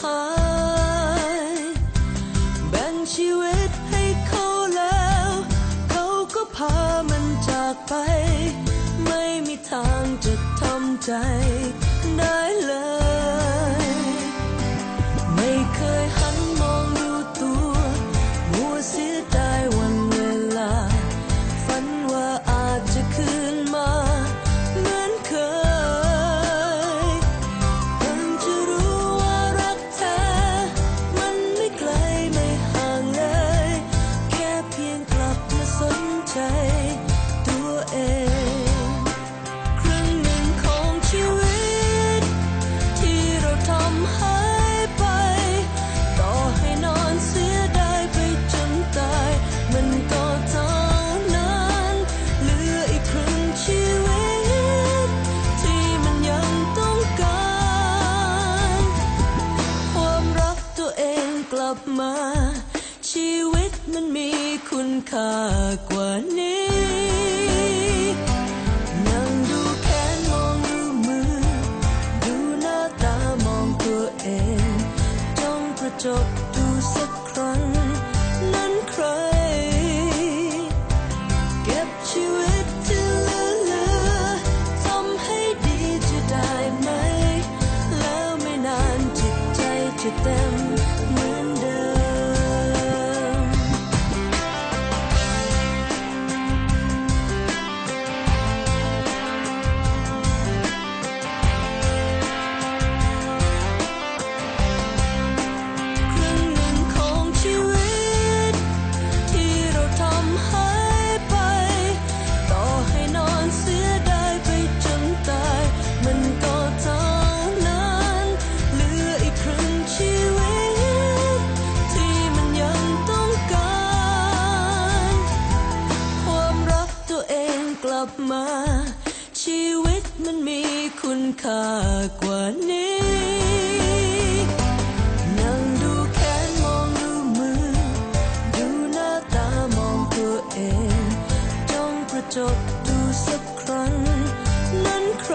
หาย แบ่งชีวิตให้เขาแล้ว เขาก็พามันจากไป ไม่มีทางจะทำใจ บมา ชีวิตมันมีคุณค่ากว่านี้นั่งดูแขนมองดูมือ ดูหน้าตามองตัวเองจ้องกระจกับมา ชีวิตมันมีคุณค่ากว่านี้นั่งดูแขนมองดูมือ ดูหน้าตามองตัวเองจ้องประจบดูสักครั้ง นั้นใคร